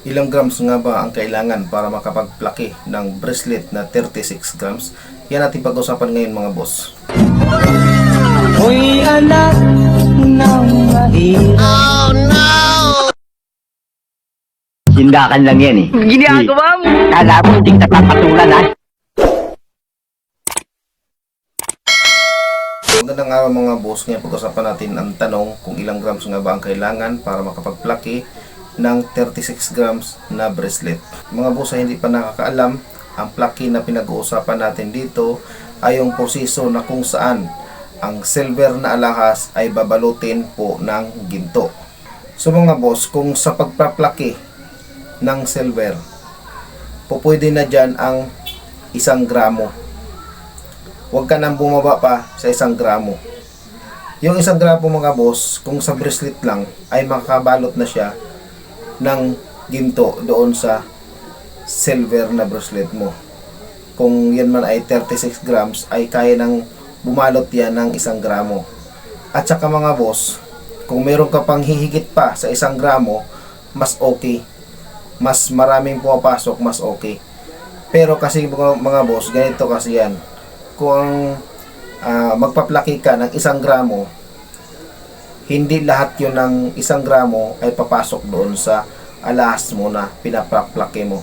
Ilang grams nga ba ang kailangan para makapagplaki ng bracelet na 36 grams? Yan ating pag-usapan ngayon mga boss. Uy, anak ng mahirap. Tindakan lang yan eh. Ginagawa mo. Kala mo hindi kita papatulan ha. Magandang araw mga boss. Ngayon pag-usapan natin ang tanong kung ilang grams nga ba ang kailangan para makapagplaki ng 36 grams na bracelet. Mga boss ay hindi pa nakakaalam, ang plaki na pinag-uusapan natin dito ay yung proseso na kung saan ang silver na alahas ay babalutin po ng ginto. So mga boss, kung sa pagpaplaki ng silver, po pwede na dyan ang isang gramo huwag ka nang bumaba pa sa isang gramo. Yung isang gramo mga boss, kung sa bracelet lang, ay makakabalot na siya ng ginto doon sa silver na bracelet mo. Kung yan man ay 36 grams, ay kaya nang bumalot yan ng isang gramo. At saka mga boss, kung meron ka pang hihigit pa sa isang gramo, mas okay. Mas maraming pumapasok, mas okay. Pero kasi mga, mga boss, ganito kasi yan kung ah, magpaplaki ka ng isang gramo, hindi lahat yun ng isang gramo ay papasok doon sa alahas mo na pinapaplaki mo.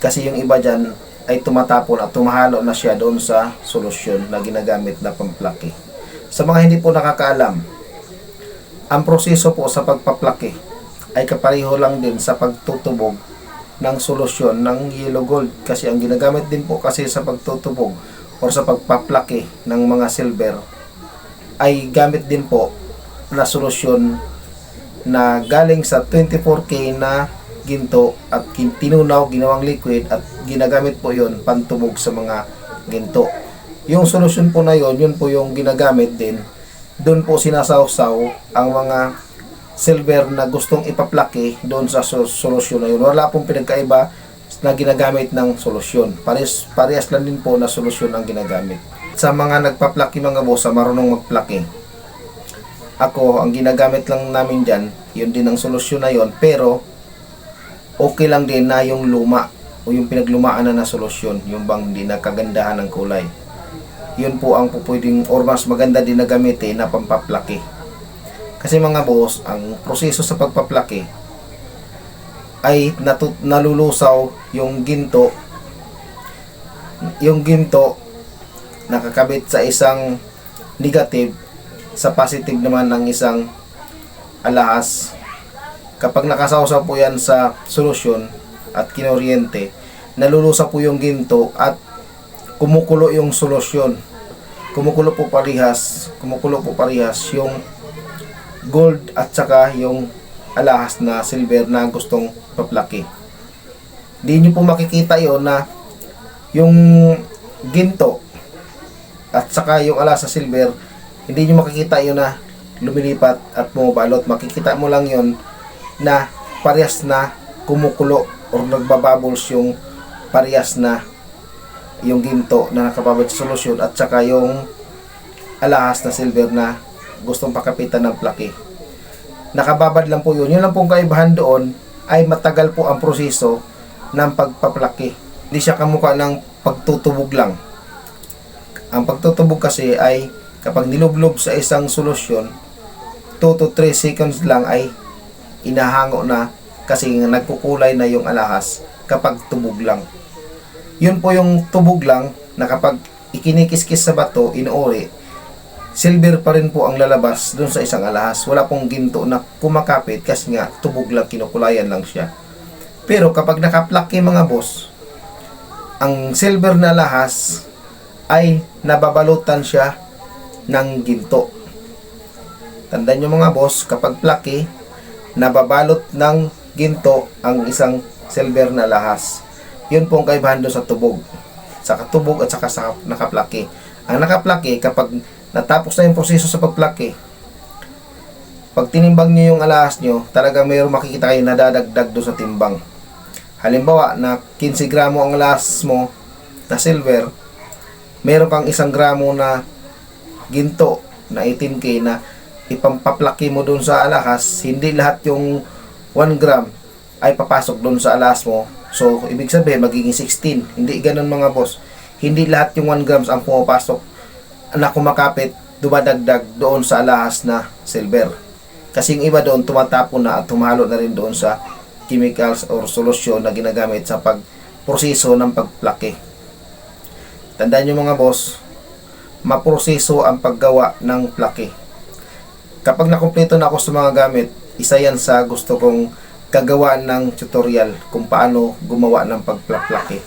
Kasi yung iba dyan ay tumatapon at tumahalo na siya doon sa solusyon na ginagamit na pamplaki. Sa mga hindi po nakakaalam, ang proseso po sa pagpaplaki ay kapareho lang din sa pagtutubog ng solusyon ng yellow gold kasi ang ginagamit din po kasi sa pagtutubog or sa pagpaplaki ng mga silver ay gamit din po na solusyon na galing sa 24K na ginto at tinunaw, ginawang liquid at ginagamit po yon pantubog sa mga ginto. Yung solusyon po na yon, yun po yung ginagamit din. Doon po sinasawsaw ang mga silver na gustong ipaplaki doon sa so- solusyon na yun. Wala pong pinagkaiba na ginagamit ng solusyon. Parehas, parehas lang din po na solusyon ang ginagamit. Sa mga nagpaplaki mga boss, marunong magplaki, ako, ang ginagamit lang namin dyan, yun din ang solusyon na yun, pero okay lang din na yung luma o yung pinaglumaan na na solusyon, yung bang hindi nakagandahan ng kulay. Yun po ang pupwedeng or mas maganda din na gamitin na pampaplaki. Kasi mga boss, ang proseso sa pagpaplaki ay natu- nalulusaw yung ginto yung ginto nakakabit sa isang negative sa positive naman ng isang alahas kapag nakasawsaw po yan sa solusyon at kinoryente nalulusaw po yung ginto at kumukulo yung solusyon kumukulo po parihas kumukulo po parihas yung gold at saka yung alahas na silver na gustong paplaki. Di nyo po makikita yon na yung ginto at saka yung alahas sa silver, hindi nyo makikita yon na lumilipat at bumabalot. Makikita mo lang yon na parehas na kumukulo or nagbabubbles yung parehas na yung ginto na nakababad sa solusyon at saka yung alahas na silver na gustong pakapitan ng plaki nakababad lang po yun. Yun lang pong kaibahan doon ay matagal po ang proseso ng pagpaplaki. Hindi siya kamukha ng pagtutubog lang. Ang pagtutubog kasi ay kapag nilublob sa isang solusyon, 2 to 3 seconds lang ay inahango na kasi nagkukulay na yung alahas kapag tubog lang. Yun po yung tubog lang na kapag ikinikiskis sa bato, inuuri, silver pa rin po ang lalabas dun sa isang alahas. Wala pong ginto na kumakapit kasi nga tubog lang, kinukulayan lang siya. Pero kapag nakaplaki mga boss, ang silver na alahas ay nababalutan siya ng ginto. Tandaan nyo mga boss, kapag plaki, nababalot ng ginto ang isang silver na alahas. Yun pong kaibahan doon sa tubog. Sa katubog at saka sa nakaplaki. Ang nakaplaki, kapag natapos na yung proseso sa pagplaki, pag tinimbang nyo yung alahas nyo, talaga mayroong makikita kayo nadadagdag doon sa timbang. Halimbawa, na 15 gramo ang alahas mo na silver, meron kang isang gramo na ginto na 18K na ipampaplaki mo doon sa alahas, hindi lahat yung 1 gram ay papasok doon sa alas mo. So, ibig sabihin, magiging 16. Hindi ganun mga boss. Hindi lahat yung 1 grams ang pumapasok na kumakapit, dumadagdag doon sa alahas na silver. Kasi yung iba doon tumatapon na at tumalo na rin doon sa chemicals or solusyon na ginagamit sa pagproseso ng pagplake. Tandaan nyo mga boss, maproseso ang paggawa ng plake. Kapag nakumpleto na ako sa mga gamit, isa yan sa gusto kong gagawa ng tutorial kung paano gumawa ng pagplaplake.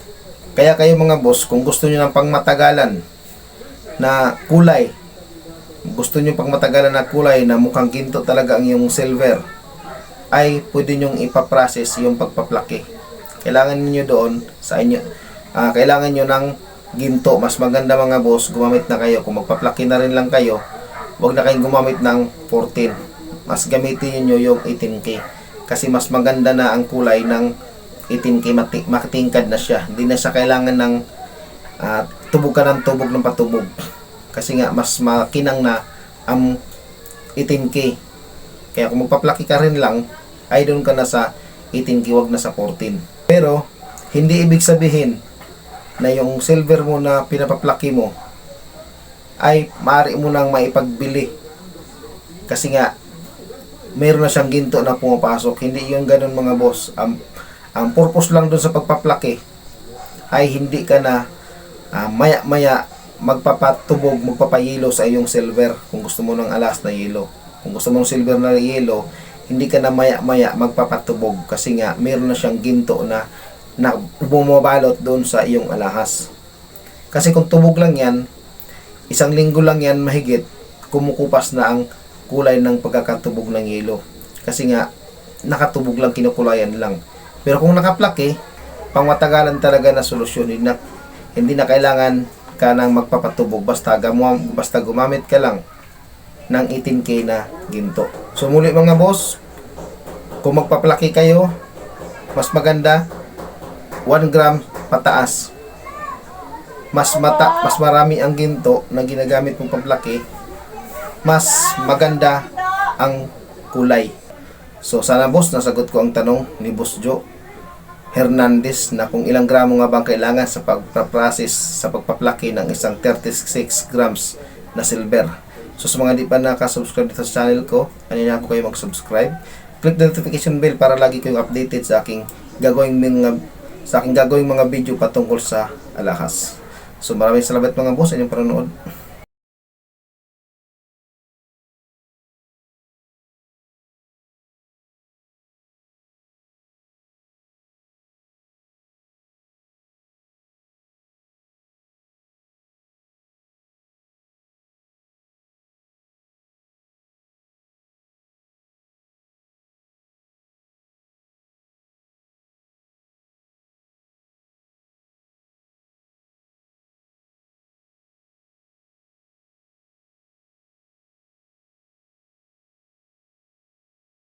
Kaya kayo mga boss, kung gusto nyo ng pangmatagalan na kulay, gusto nyo pangmatagalan na kulay na mukhang ginto talaga ang yung silver, ay pwede nyong ipaprocess yung pagpaplake. Kailangan niyo doon sa inyo, ah, kailangan nyo ng ginto. Mas maganda mga boss, gumamit na kayo. Kung magpaplake na rin lang kayo, huwag na kayong gumamit ng 14. Mas gamitin niyo yung 18K. Kasi mas maganda na ang kulay ng 18K, mati- matingkad na siya. Hindi na siya kailangan ng ah, tubog ka ng tubog ng patubog. Kasi nga, mas makinang na ang 18K. Kaya kung magpaplaki ka rin lang, ay doon ka na sa 18K, wag na sa 14. Pero, hindi ibig sabihin na yung silver mo na pinapaplaki mo ay maaari mo nang maipagbili. Kasi nga, meron na siyang ginto na pumapasok. Hindi yung ganun mga boss. Ang, ang purpose lang doon sa pagpaplaki ay hindi ka na ah, maya-maya magpapatubog, magpapayelo sa iyong silver kung gusto mo ng alas na yelo. Kung gusto mo ng silver na yelo, hindi ka na maya-maya magpapatubog kasi nga meron na siyang ginto na na bumabalot doon sa iyong alahas. Kasi kung tubog lang yan, isang linggo lang yan mahigit, kumukupas na ang kulay ng pagkakatubog ng yelo. Kasi nga, nakatubog lang, kinukulayan lang. Pero kung nakaplake, pangmatagalan talaga na solusyon. Hindi na, hindi na kailangan ka nang magpapatubog. Basta, gamwa, basta gumamit ka lang ng 18K na ginto. So muli mga boss, kung magpaplaki kayo, mas maganda 1 gram pataas. Mas mata, mas marami ang ginto na ginagamit mong pamplaki, mas maganda ang kulay. So sana boss, nasagot ko ang tanong ni Boss Joe Hernandez na kung ilang gramo nga bang kailangan sa pagpaprocess sa pagpaplaki ng isang 36 grams na silver. So sa mga di pa nakasubscribe dito sa channel ko, kanina ako kayo mag-subscribe. Click the notification bell para lagi kayong updated sa aking gagawing mga sa aking gagawing mga video patungkol sa alahas. So maraming salamat mga boss sa inyong panonood.